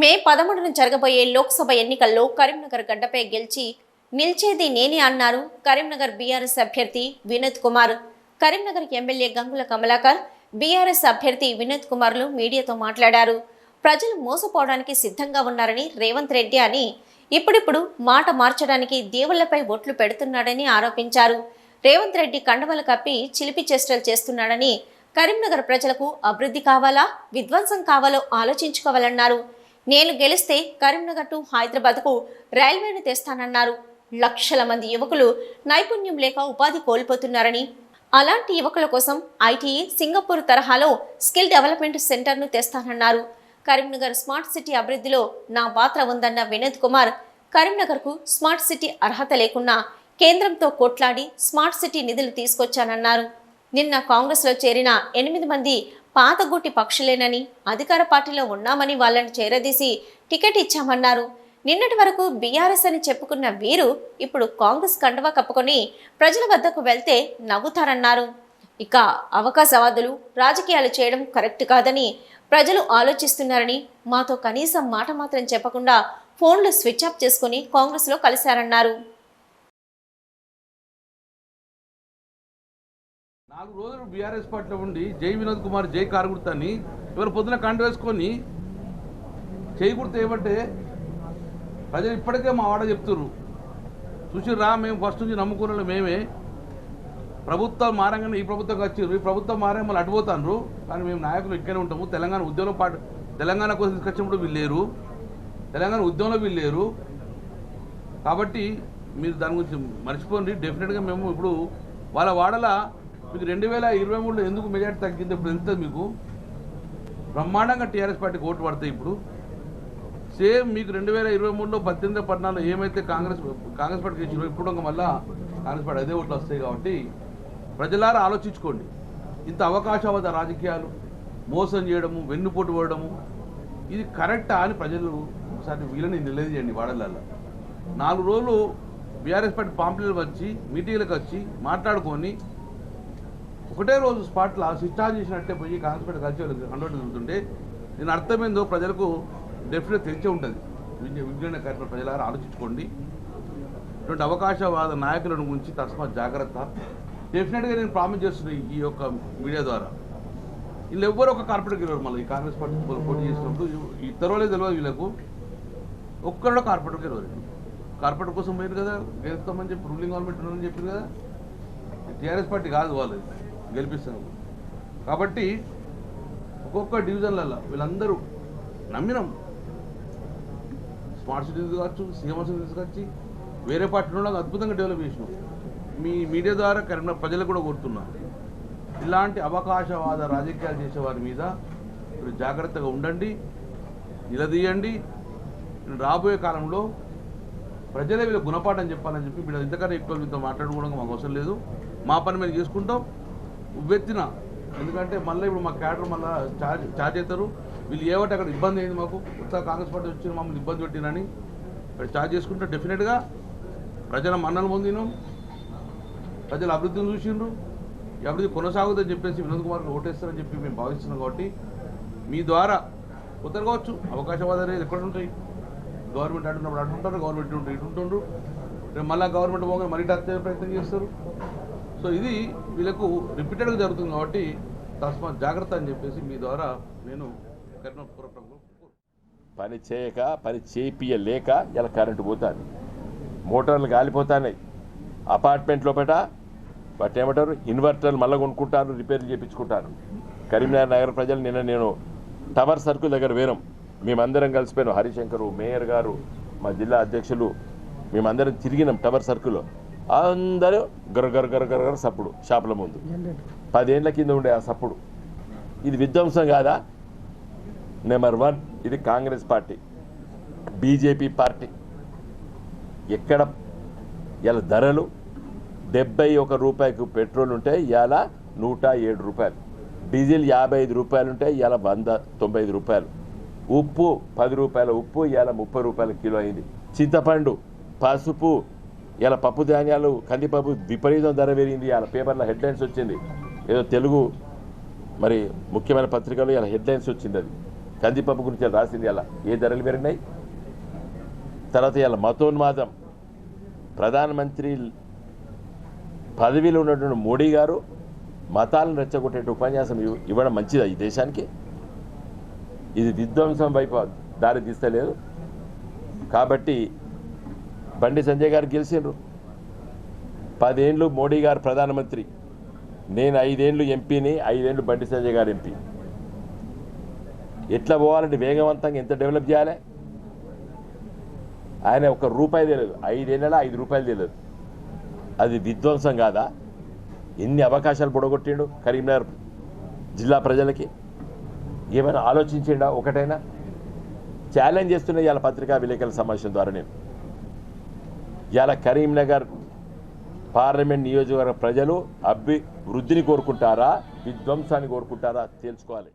మే పదమూడున జరగబోయే లోక్సభ ఎన్నికల్లో కరీంనగర్ గడ్డపై గెలిచి నిలిచేది నేనే అన్నారు కరీంనగర్ బీఆర్ఎస్ అభ్యర్థి Vinod Kumar. Karimnagar M L A Gangula Kamalakar B R S అభ్యర్థి వినోద్ కుమార్లు మీడియాతో మాట్లాడారు. ప్రజలు మోసపోవడానికి సిద్ధంగా ఉన్నారని రేవంత్ రెడ్డి అని ఇప్పుడిప్పుడు మాట మార్చడానికి దేవుళ్ళపై ఓట్లు పెడుతున్నాడని ఆరోపించారు. రేవంత్ రెడ్డి కండవలు కప్పి చిలిపి చేష్టలు చేస్తున్నాడని కరీంనగర్ ప్రజలకు అభివృద్ధి కావాలా విధ్వంసం కావాలో ఆలోచించుకోవాలన్నారు. నేను గెలిస్తే కరీంనగర్ టు హైదరాబాద్కు రైల్వేను తెస్తానన్నారు. లక్షల మంది యువకులు నైపుణ్యం లేక ఉపాధి కోల్పోతున్నారని. అలాంటి యువకుల కోసం ఐటీఈ సింగపూర్ తరహాలో స్కిల్ డెవలప్మెంట్ సెంటర్ను తెస్తానన్నారు. కరీంనగర్ స్మార్ట్ సిటీ అభివృద్ధిలో నా పాత్ర ఉందన్న వినోద్ కుమార్ కరీంనగర్కు స్మార్ట్ సిటీ అర్హత లేకున్నా కేంద్రంతో కొట్లాడి స్మార్ట్ సిటీ నిధులు తీసుకొచ్చానన్నారు. నిన్న కాంగ్రెస్లో చేరిన ఎనిమిది మంది పాతగుట్టి పక్షులేనని అధికార పార్టీలో ఉన్నామని వాళ్ళని చేరదీసి టికెట్ ఇచ్చామన్నారు. నిన్నటి వరకు బీఆర్ఎస్ అని చెప్పుకున్న వీరు ఇప్పుడు కాంగ్రెస్ కండవా కప్పుకొని ప్రజల వద్దకు వెళ్తే నవ్వుతారన్నారు. ఇక అవకాశవాదులు రాజకీయాలు చేయడం కరెక్ట్ కాదని ప్రజలు ఆలోచిస్తున్నారని మాతో కనీసం మాట మాత్రం చెప్పకుండా ఫోన్లు స్విచ్ ఆఫ్ చేసుకుని కాంగ్రెస్లో కలిశారన్నారు. నాలుగు రోజులు బీఆర్ఎస్ పార్టీలో ఉండి జై వినోద్ కుమార్ జై కారుగుర్తాన్ని ఎవరు పొద్దున కంట వేసుకొని చేయకూడతా ఏమంటే ప్రజలు ఇప్పటికే మా వాడ చెప్తుర్రు. రా మేము ఫస్ట్ నుంచి నమ్ముకున్న మేమే. ప్రభుత్వం మారంగానే ఈ ప్రభుత్వం వచ్చిర్రు. ఈ ప్రభుత్వం మారే మళ్ళీ అటుపోతాండ్రు కానీ మేము నాయకులు ఇక్కడే ఉంటాము. తెలంగాణ ఉద్యమం పాటు తెలంగాణ కోసం తీసుకొచ్చినప్పుడు వీళ్ళు లేరు. తెలంగాణ ఉద్యమంలో వీళ్ళు లేరు. కాబట్టి మీరు దాని గురించి మర్చిపోండి. డెఫినెట్గా మేము ఇప్పుడు వాళ్ళ వాడల మీకు రెండు వేల ఇరవై మూడులో ఎందుకు మెజార్టీ తగ్గింది ఇప్పుడు తెలుస్తుంది మీకు? బ్రహ్మాండంగా టీఆర్ఎస్ పార్టీకి ఓటు పడతాయి ఇప్పుడు. సేమ్ మీకు రెండు వేల ఇరవై మూడులో పద్దెనిమిది పద్నాలుగులో ఏమైతే కాంగ్రెస్ కాంగ్రెస్ పార్టీకి ఇచ్చారో ఇప్పుడు ఇంకా మళ్ళా కాంగ్రెస్ పార్టీ అదే ఓట్లు వస్తాయి కాబట్టి ప్రజలారా ఆలోచించుకోండి. ఇంత అవకాశవాద రాజకీయాలు మోసం చేయడము వెన్నుపోటు పడడము ఇది కరెక్టా అని ప్రజలు ఒకసారి వీళ్ళని నిలదీయండి వాడలలో నాలుగు రోజులు బీఆర్ఎస్ పార్టీ పాంప్లెట్లు వచ్చి మీటింగ్లకు వచ్చి మాట్లాడుకొని ఒకటే రోజు స్పాట్లో స్విచ్ చేసినట్టే పోయి కాంగ్రెస్ పార్టీ కలిసి వాళ్ళకి హండ్రెడ్ తిరుగుతుంటే దీని అర్థమైందో ప్రజలకు డెఫినెట్ తెలిసే ఉంటుంది. విజ్ఞాన కార్యక్రమం ప్రజలారా ఆలోచించుకోండి. ఇటువంటి అవకాశవాద నాయకులను గురించి తస్మాత్ జాగ్రత్త. డెఫినెట్గా నేను ప్రామిస్ చేస్తున్నాను ఈ యొక్క మీడియా ద్వారా. వీళ్ళు ఎవ్వరు ఒక కార్పొరేట్ గెలవరు మళ్ళీ. ఈ కాంగ్రెస్ పార్టీ పోటీ చేసినప్పుడు ఈ ఇతరులే తెలియదు వీళ్ళకు. ఒక్కడో కార్పొరేట్ గెలవరు కార్పొరేట్ కోసం పోయారు కదా గెలుస్తామని చెప్పి రూలింగ్ గవర్నమెంట్ ఉందని చెప్పారు కదా. టీఆర్ఎస్ పార్టీ కాదు వాళ్ళు. గెలిపిస్తాను కాబట్టి ఒక్కొక్క డివిజన్లలో వీళ్ళందరూ నమ్మినాం. స్మార్ట్ సిటీస్ కావచ్చు సీఎంఎస్ తీసుకొచ్చి వేరే పార్టీ అద్భుతంగా డెవలప్ చేసినాం. మీ మీడియా ద్వారా కరీంనగర్ ప్రజలకు కూడా కోరుతున్నా. ఇలాంటి అవకాశవాద రాజకీయాలు చేసే వారి మీద మీరు జాగ్రత్తగా ఉండండి నిలదీయండి. రాబోయే కాలంలో ప్రజలే వీళ్ళ గుణపాఠం చెప్పాలని చెప్పి మీరు ఇంతకన్నా ఎక్కువ మీతో మాట్లాడుకోవడం మాకు అవసరం లేదు. మా పని మేము చేసుకుంటాం. ఉవ్వెత్తిన. ఎందుకంటే మళ్ళీ ఇప్పుడు మా క్యాడర్ మళ్ళీ చార్జ్ ఛార్జ్ అవుతారు వీళ్ళు ఏమంటే అక్కడ ఇబ్బంది అయింది మాకు. ఉత్తర కాంగ్రెస్ పార్టీ వచ్చి మమ్మల్ని ఇబ్బంది పెట్టినని ఇక్కడ చార్జ్ చేసుకుంటే డెఫినెట్గా ప్రజల మన్నలు పొందిను. ప్రజల అభివృద్ధిని చూసిండ్రు. ఈ అభివృద్ధి కొనసాగుతుందని చెప్పేసి వినోద్ కుమార్ ఓటేస్తారని చెప్పి మేము భావిస్తున్నాం కాబట్టి మీ ద్వారా ఉత్తర కావచ్చు అవకాశవాదాలు అనేది ఎక్కడ ఉంటాయి? గవర్నమెంట్ అంటున్నప్పుడు అంటుంటారు గవర్నమెంట్ ఇటు ఉంటుండ్రు రేపు మళ్ళీ గవర్నమెంట్ పోగానే మరీ టచ్ ప్రయత్నం చేస్తారు. సో ఇది వీళ్ళకు రిపీటెడ్గా జరుగుతుంది కాబట్టి తస్మాత్ జాగ్రత్త అని చెప్పేసి మీ ద్వారా నేను పని చేయక పని చేపియలేక ఇలా కరెంటు పోతుంది. మోటార్లు కాలిపోతున్నాయి. అపార్ట్మెంట్ లోపల వాటి ఏమంటారు? ఇన్వర్టర్లు మళ్ళీ కొనుక్కుంటారు రిపేర్లు చేయించుకుంటారు కరీంనగర్ నగర ప్రజలు నిన్న నేను టవర్ సర్కిల్ దగ్గర వేరం మేమందరం కలిసిపోయినాం. హరిశంకరు మేయర్ గారు మా జిల్లా అధ్యక్షులు మేమందరం తిరిగినాం టవర్ సర్కిల్లో. అందరూ గర గర గర గర గర సప్పుడు షాపుల ముందు. పదేళ్ళ కింద ఉండే ఆ సప్పుడు. ఇది విధ్వంసం కాదా? నెంబర్ వన్ ఇది కాంగ్రెస్ పార్టీ. BJP party. ఎక్కడ ఇలా ధరలు? డెబ్బై ఒక రూపాయికి పెట్రోల్ ఉంటే ఇలా నూట ఏడు రూపాయలు. డీజిల్ యాభై ఐదు రూపాయలు ఉంటే ఇలా వంద తొంభై ఐదు రూపాయలు. ఉప్పు పది రూపాయల ఉప్పు ఇలా ముప్పై రూపాయల కిలో అయింది. చింతపండు పసుపు ఇలా పప్పు ధాన్యాలు కందిపప్పు విపరీతం ధర పెరిగింది. ఇలా పేపర్లో హెడ్లైన్స్ వచ్చింది. ఏదో తెలుగు మరి ముఖ్యమైన పత్రికలు ఇలా హెడ్లైన్స్ వచ్చింది అది. కందిపప్పు గురించి రాసింది అలా ఏ ధరలు పెరిగినాయి? తర్వాత ఇలా మతోన్మాదం. ప్రధానమంత్రి పదవిలో ఉన్నటువంటి మోడీ గారు మతాలను రెచ్చగొట్టే ఉపన్యాసం ఇవ్వడం మంచిదా ఈ దేశానికి? ఇది విధ్వంసం వైపు దారి తీస్తలేదు. కాబట్టి బండి సంజయ్ గారు గెలిచిండ్రు. పదేండ్లు మోడీ గారు ప్రధానమంత్రి. నేను ఐదేండ్లు ఎంపీని ఐదేండ్లు బండి సంజయ్ గారు ఎంపీ. ఎట్లా పోవాలంటే వేగవంతంగా ఎంత డెవలప్ చేయాలి? ఆయన ఒక రూపాయి తెలియదు. ఐదేళ్ళ ఐదు రూపాయలు తెలియదు. అది విధ్వంసం కాదా? ఎన్ని అవకాశాలు పొడగొట్టిండు కరీంనగర్ జిల్లా ప్రజలకి? ఏమైనా ఆలోచించిండా ఒకటైనా? ఛాలెంజ్ చేస్తున్న ఇవాళ పత్రికా విలేకరుల సమావేశం ద్వారా నేను. ఇవాళ కరీంనగర్ పార్లమెంట్ నియోజకవర్గ ప్రజలు అభివృద్ధిని కోరుకుంటారా విధ్వంసాన్ని కోరుకుంటారా తెలుసుకోవాలి